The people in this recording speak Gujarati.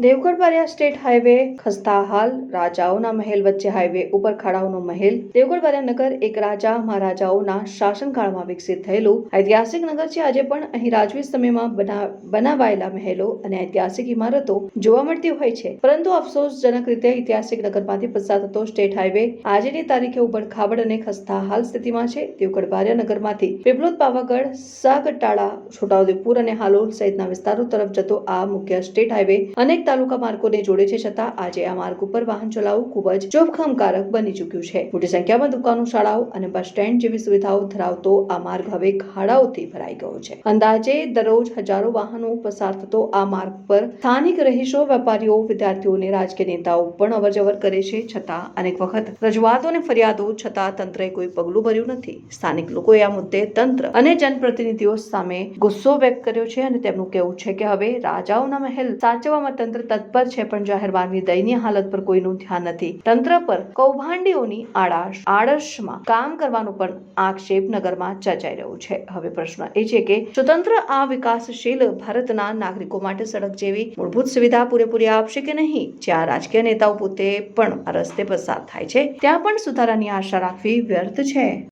દેવગઢ બારિયા સ્ટેટ હાઈવે, ખસ્તા હાલ, રાજાઓના મહેલ વચ્ચે હાઈવે ઉપર ખાડાઓનો મહેલ. દેવગઢ બારિયા નગર એક રાજા મહારાજાઓના શાસનકાળમાં વિકસિત થયેલું. ઐતિહાસિક નગર છે. આજે પણ અહીં રાજવી સમયમાં બના- બનાવાયેલા મહેલો અને ઐતિહાસિક ઇમારતો જોવા મળતી હોય છે. પરંતુ અફસોસજનક રીતે ઐતિહાસિક નગરમાંથી પસાર થતો સ્ટેટ હાઈવે આજની તારીખે ઉબડ ખાબડ અને ખસ્તા હાલ સ્થિતિમાં છે. દેવગઢ બારિયા નગરમાંથી પીપલોદ પાવાગઢ સાગટાળા છોટાઉદેપુર અને હાલોલ સહિતના વિસ્તારો તરફ જતો આ મુખ્ય સ્ટેટ હાઈવે અનેક તાલુકા માર્ગોને જોડે છે છતાં આજે આ માર્ગ ઉપર વાહન ચલાવવું ખૂબ જ જોખમકારક બની ચૂક્યું છે. મોટી સંખ્યામાં દુકાનો, શાળાઓ અને બસ સ્ટેન્ડ જેવી સુવિધાઓ ધરાવતો આ માર્ગ હવે ખાડાઓથી ભરાઈ ગયો છે. અંદાજે દરરોજ હજારો વાહનો પસાર થતો આ માર્ગ પર સ્થાનિક રહીશો, વેપારીઓ, વિદ્યાર્થીઓ અને રાજકીય નેતાઓ પણ અવરજવર કરે છે છતાં અનેક વખત રજૂઆતો અને ફરિયાદો છતાં તંત્રએ કોઈ પગલું ભર્યું નથી. સ્થાનિક લોકોએ આ મુદ્દે તંત્ર અને જનપ્રતિનિધિઓ સામે ગુસ્સો વ્યક્ત કર્યો છે અને તેમનું કહેવું છે કે હવે રાજાઓના મહેલ સાચવવામાં તંત્ર તત્પર છે, પણ જાહેર દયનીય હાલત પર કોઈનું ધ્યાન નથી. તંત્ર પર કૌભાંડીઓની આડાશ આડશમાં કામ કરવાનો પણ આક્ષેપ નગરમાં ચર્ચાઈ રહ્યો છે. હવે પ્રશ્ન એ છે કે, સ્વતંત્ર આ વિકાસશીલ ભારતના નાગરિકો માટે સડક જેવી મૂળભૂત સુવિધા પૂરેપૂરી આપશે કે નહીં? જ્યાં રાજકીય નેતાઓ પોતે પણ રસ્તે પસાર થાય છે, ત્યાં પણ સુધારાની આશા રાખવી વ્યર્થ છે.